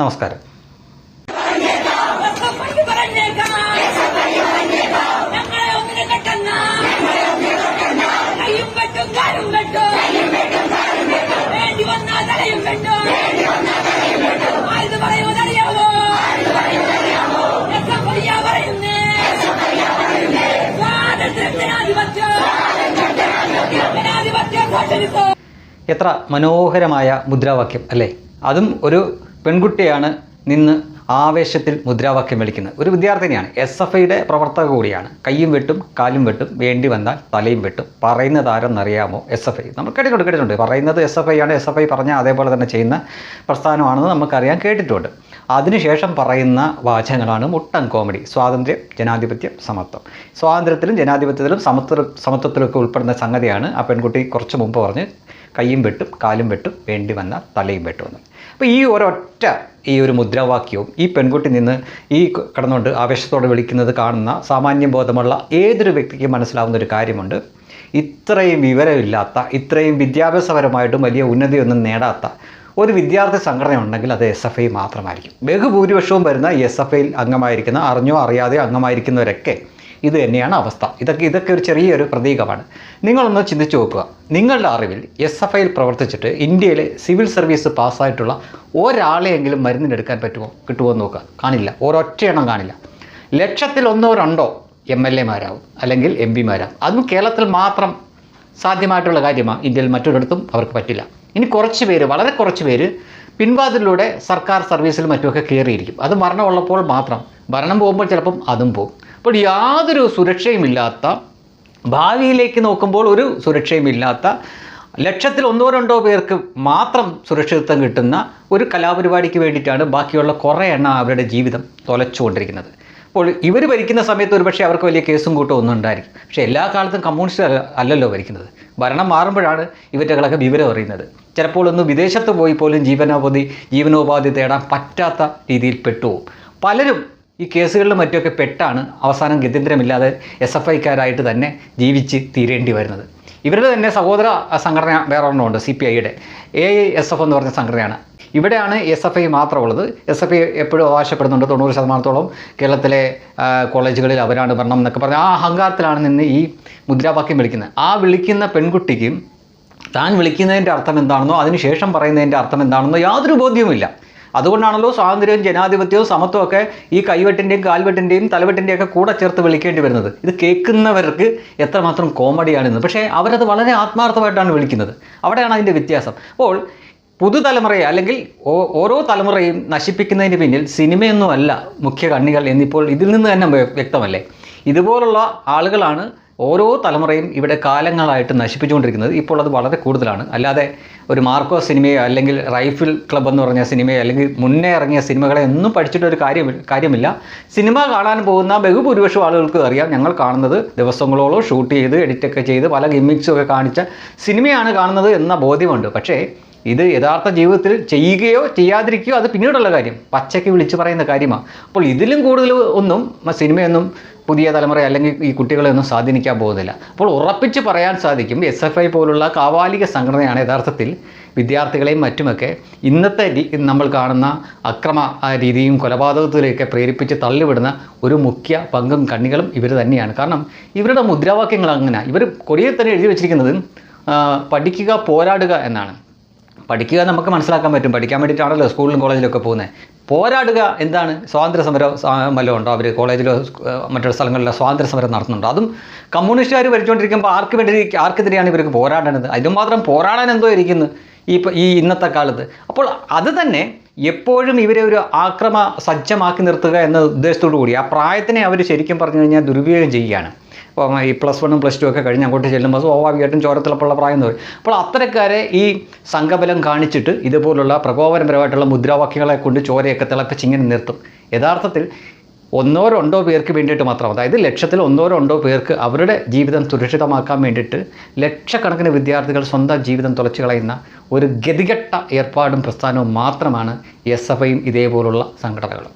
നമസ്കാരം എത്ര മനോഹരമായ മുദ്രാവാക്യം അല്ലേ അതും ഒരു പെൺകുട്ടിയാണ് നിന്ന് ആവേശത്തിൽ മുദ്രാവാക്യം വിളിക്കുന്നത്. ഒരു വിദ്യാർത്ഥിനിയാണ്. എസ് എഫ് ഐയുടെ പ്രവർത്തക കൂടിയാണ്. കൈയും വെട്ടും കാലും വെട്ടും വേണ്ടി വന്നാൽ തലയും വെട്ടും. പറയുന്നത് ആരെന്നറിയാമോ? S F I. നമ്മൾ കേട്ടിട്ടുണ്ട് കേട്ടിട്ടുണ്ട്. പറയുന്നത് എസ് എഫ് ഐ ആണ് എസ് എഫ് ഐ പറഞ്ഞാൽ അതേപോലെ തന്നെ ചെയ്യുന്ന പ്രസ്ഥാനമാണെന്ന് നമുക്കറിയാൻ കേട്ടിട്ടുണ്ട്. അതിനുശേഷം പറയുന്ന വാചകങ്ങളാണ് മുട്ടൻ കോമഡി. സ്വാതന്ത്ര്യം ജനാധിപത്യം സമത്വം. സ്വാതന്ത്ര്യത്തിലും ജനാധിപത്യത്തിലും സമത്വ സമത്വത്തിലൊക്കെ ഉൾപ്പെടുന്ന സംഗതിയാണ് ആ പെൺകുട്ടി കുറച്ച് മുമ്പ് പറഞ്ഞ് കയ്യും വെട്ടും കാലും വെട്ടും വേണ്ടി വന്നാൽ തലയും വെട്ടുമെന്ന്. അപ്പോൾ ഈ ഒരൊറ്റ ഈ ഒരു മുദ്രാവാക്യവും ഈ പെൺകുട്ടി നിന്ന് ഈ കടന്നുകൊണ്ട് ആവേശത്തോടെ വിളിക്കുന്നത് കാണുന്ന സാമാന്യ ബോധമുള്ള ഏതൊരു വ്യക്തിക്കും മനസ്സിലാവുന്ന ഒരു കാര്യമുണ്ട്. ഇത്രയും വിവരമില്ലാത്ത ഇത്രയും വിദ്യാഭ്യാസപരമായിട്ടും വലിയ ഉന്നതിയൊന്നും നേടാത്ത ഒരു വിദ്യാർത്ഥി സംഘടന ഉണ്ടെങ്കിൽ അത് എസ് എഫ് ഐ മാത്രമായിരിക്കും. ബഹുഭൂരിപക്ഷവും വരുന്ന എസ് എഫ് ഐയിൽ അംഗമായിരിക്കുന്ന അറിഞ്ഞോ അറിയാതെയോ അംഗമായിരിക്കുന്നവരൊക്കെ ഇത് തന്നെയാണ് അവസ്ഥ. ഇതൊക്കെ ഇതൊക്കെ ഒരു ചെറിയൊരു പ്രതീകമാണ്. നിങ്ങളൊന്ന് ചിന്തിച്ചു നോക്കുക. നിങ്ങളുടെ അറിവിൽ എസ് എഫ് ഐയിൽ പ്രവർത്തിച്ചിട്ട് ഇന്ത്യയിൽ സിവിൽ സർവീസ് പാസ്സായിട്ടുള്ള ഒരാളെയെങ്കിലും മരുന്നിനെടുക്കാൻ പറ്റുമോ? കിട്ടുമോ എന്ന് നോക്കുക. കാണില്ല. ഒരൊറ്റ എണ്ണം കാണില്ല. ലക്ഷത്തിൽ ഒന്നോ രണ്ടോ എം എൽ എമാരാവും അല്ലെങ്കിൽ എം പിമാരാവും. അതും കേരളത്തിൽ മാത്രം സാധ്യമായിട്ടുള്ള കാര്യമാണ് ഇന്ത്യയിൽ മറ്റൊരിടത്തും അവർക്ക് പറ്റില്ല. ഇനി കുറച്ച് പേര് വളരെ കുറച്ച് പേര് പിൻവാതിലൂടെ സർക്കാർ സർവീസിൽ മറ്റുമൊക്കെ കയറിയിരിക്കും. അത് മരണമുള്ളപ്പോൾ മാത്രം. ഭരണം പോകുമ്പോൾ ചിലപ്പം അതും പോകും. അപ്പോൾ യാതൊരു സുരക്ഷയുമില്ലാത്ത ഭാവിയിലേക്ക് നോക്കുമ്പോൾ ഒരു സുരക്ഷയുമില്ലാത്ത ലക്ഷത്തിൽ ഒന്നോ രണ്ടോ പേർക്ക് മാത്രം സുരക്ഷിതത്വം കിട്ടുന്ന ഒരു കലാപരിപാടിക്ക് വേണ്ടിയിട്ടാണ് ബാക്കിയുള്ള കുറേ എണ്ണം അവരുടെ ജീവിതം തൊലച്ചുകൊണ്ടിരിക്കുന്നത്. അപ്പോൾ ഇവർ ഭരിക്കുന്ന സമയത്ത് ഒരുപക്ഷെ അവർക്ക് വലിയ കേസും കൂട്ടോ ഒന്നും ഉണ്ടായിരിക്കും. പക്ഷേ എല്ലാ കാലത്തും കമ്മ്യൂണിസ്റ്റ് അല്ല- അല്ലല്ലോ ഭരിക്കുന്നത്. ഭരണം മാറുമ്പോഴാണ് ഇവറ്റകളൊക്കെ വിവരം അറിയുന്നത്. ചിലപ്പോൾ ഒന്ന് വിദേശത്ത് പോയി പോലും ജീവനോപാധി ജീവനോപാധി തേടാൻ പറ്റാത്ത രീതിയിൽ പെട്ടുപോകും. പലരും ഈ കേസുകളിലും മറ്റുമൊക്കെ പെട്ടാണ് അവസാനം ഗത്യന്തരമില്ലാതെ എസ് എഫ് ഐക്കാരായിട്ട് തന്നെ ജീവിച്ച് തീരേണ്ടി വരുന്നത്. ഇവരുടെ തന്നെ സഹോദര സംഘടന വേറെ ഒരെണ്ണമുണ്ട് സി പി ഐയുടെ. എ ഐ എസ് എഫ് എന്ന് പറഞ്ഞ സംഘടനയാണ്. ഇവിടെയാണ് എസ് എഫ് ഐ മാത്രമുള്ളത്. എസ് എഫ് ഐ എപ്പോഴും അവകാശപ്പെടുന്നുണ്ട്. തൊണ്ണൂറ് ശതമാനത്തോളം കേരളത്തിലെ കോളേജുകളിൽ അവരാണ് ഭരണം എന്നൊക്കെ പറഞ്ഞ് ആ അഹങ്കാരത്തിലാണ് നിന്ന് ഈ മുദ്രാവാക്യം വിളിക്കുന്നത്. ആ വിളിക്കുന്ന പെൺകുട്ടിക്കും താൻ വിളിക്കുന്നതിന്റെ അർത്ഥം എന്താണെന്നോ അതിനുശേഷം പറയുന്നതിന്റെ അർത്ഥം എന്താണെന്നോ യാതൊരു ബോധ്യവുമില്ല. അതുകൊണ്ടാണല്ലോ സ്വാതന്ത്ര്യവും ജനാധിപത്യവും സമത്വവും ഒക്കെ ഈ കൈവെട്ടിന്റെയും കാൽവെട്ടിന്റെയും തലവെട്ടിന്റെയും ഒക്കെ കൂടെ ചേർത്ത് വിളിക്കേണ്ടി വരുന്നത്. ഇത് കേൾക്കുന്നവർക്ക് എത്രമാത്രം കോമഡിയാണെന്ന്. പക്ഷേ അവരത് വളരെ ആത്മാർത്ഥമായിട്ടാണ് വിളിക്കുന്നത്. അവിടെയാണ് അതിന്റെ വ്യത്യാസം. അപ്പോൾ പുതുതലമുറയെ അല്ലെങ്കിൽ ഓരോ തലമുറയും നശിപ്പിക്കുന്നതിന് പിന്നിൽ സിനിമയൊന്നുമല്ല മുഖ്യ കണ്ണികൾ എന്നിപ്പോൾ ഇതിൽ നിന്ന് തന്നെ വ്യക്തമല്ലേ? ഇതുപോലുള്ള ആളുകളാണ് ഓരോ തലമുറയും ഇവിടെ കാലങ്ങളായിട്ട് നശിപ്പിച്ചുകൊണ്ടിരിക്കുന്നത് ഇപ്പോൾ അത് വളരെ കൂടുതലാണ്. അല്ലാതെ ഒരു മാർക്കോ സിനിമയോ അല്ലെങ്കിൽ റൈഫിൾ ക്ലബ് എന്ന് പറഞ്ഞ സിനിമയോ അല്ലെങ്കിൽ മുന്നേ ഇറങ്ങിയ സിനിമകളെ ഒന്നും പഠിച്ചിട്ടൊരു കാര്യം കാര്യമില്ല. സിനിമ കാണാൻ പോകുന്ന ബഹുഭൂരിപക്ഷം ആളുകൾക്ക് അറിയാം. ഞങ്ങൾ കാണുന്നത് ദിവസങ്ങളോളം ഷൂട്ട് ചെയ്ത് എഡിറ്റൊക്കെ ചെയ്ത് പല ഗിമ്മിക്സും ഒക്കെ കാണിച്ച സിനിമയാണ് കാണുന്നത് എന്ന ബോധ്യമുണ്ട്. പക്ഷേ ഇത് യഥാർത്ഥ ജീവിതത്തിൽ ചെയ്യുകയോ ചെയ്യാതിരിക്കുകയോ അത് പിന്നീടുള്ള കാര്യം. പച്ചയ്ക്ക് വിളിച്ചു പറയുന്ന കാര്യമാണ്. അപ്പോൾ ഇതിലും കൂടുതൽ ഒന്നും സിനിമയൊന്നും പുതിയ തലമുറ അല്ലെങ്കിൽ ഈ കുട്ടികളെ ഒന്നും സ്വാധീനിക്കാൻ പോകുന്നില്ല. അപ്പോൾ ഉറപ്പിച്ച് പറയാൻ സാധിക്കും എസ് എഫ് ഐ പോലുള്ള കാവാലിക സംഘടനയാണ് യഥാർത്ഥത്തിൽ വിദ്യാർത്ഥികളെയും മറ്റുമൊക്കെ ഇന്നത്തെ നമ്മൾ കാണുന്ന അക്രമ രീതിയും കൊലപാതകത്തിലേക്ക് പ്രേരിപ്പിച്ച് തള്ളിവിടുന്ന ഒരു മുഖ്യ പങ്കും കണ്ണികളും ഇവർ തന്നെയാണ്. കാരണം ഇവരുടെ മുദ്രാവാക്യങ്ങൾ അങ്ങനെ. ഇവർ കൊടിയിൽ തന്നെ എഴുതി വെച്ചിരിക്കുന്നത് പഠിക്കുക പോരാടുക എന്നാണ്. പഠിക്കുക നമുക്ക് മനസ്സിലാക്കാൻ പറ്റും. പഠിക്കാൻ വേണ്ടിയിട്ടാണല്ലോ സ്കൂളിലും കോളേജിലൊക്കെ പോകുന്നത്. പോരാടുക എന്താണ്? സ്വാതന്ത്ര്യ സമരം വല്ലതും ഉണ്ടോ? അവർ കോളേജിലോ മറ്റുള്ള സ്ഥലങ്ങളിലോ സ്വാതന്ത്ര്യ സമരം നടത്തുന്നുണ്ടോ? അതും കമ്മ്യൂണിസ്റ്റുകാർ ഭരിച്ചുകൊണ്ടിരിക്കുമ്പോൾ ആർക്ക് വേണ്ടി ആർക്കെതിരെയാണ് ഇവർക്ക് പോരാടേണ്ടത്? അതിനും മാത്രം പോരാടാൻ എന്തോ ഇരിക്കുന്നു ഈ ഈ ഇന്നത്തെ കാലത്ത്. അപ്പോൾ അത് തന്നെ എപ്പോഴും ഇവരെ ഒരു ആക്രമ സജ്ജമാക്കി നിർത്തുക എന്ന ഉദ്ദേശത്തോടു കൂടി ആ പ്രായത്തിനെ അവർ ശരിക്കും പറഞ്ഞു കഴിഞ്ഞാൽ ദുരുപയോഗം ചെയ്യുകയാണ്. അപ്പോൾ ഈ പ്ലസ് വണ്ണും പ്ലസ് ടു ഒക്കെ കഴിഞ്ഞ് അങ്ങോട്ട് ചെല്ലുമ്പോൾ സ്വാഭാവികമായിട്ടും ചോരത്തിളപ്പുള്ള പ്രായം എന്ന് പറയും. അപ്പോൾ അത്തരക്കാരെ ഈ സംഘബലം കാണിച്ചിട്ട് ഇതുപോലുള്ള പ്രകോപനപരമായിട്ടുള്ള മുദ്രാവാക്യങ്ങളെ കൊണ്ട് ചോരയൊക്കെ തിളപ്പിച്ച് ഇങ്ങനെ നിർത്തും. യഥാർത്ഥത്തിൽ ഒന്നോ രണ്ടോ പേർക്ക് വേണ്ടിയിട്ട് മാത്രം അതായത് ലക്ഷത്തിൽ ഒന്നോ രണ്ടോ പേർക്ക് അവരുടെ ജീവിതം സുരക്ഷിതമാക്കാൻ വേണ്ടിയിട്ട് ലക്ഷക്കണക്കിന് വിദ്യാർത്ഥികൾ സ്വന്തം ജീവിതം തുളച്ചു കളയുന്ന ഒരു ഗതികെട്ട ഏർപ്പാടും പ്രസ്ഥാനവും മാത്രമാണ് എസ് എഫ് ഐയും ഇതേപോലുള്ള സംഘടനകളും.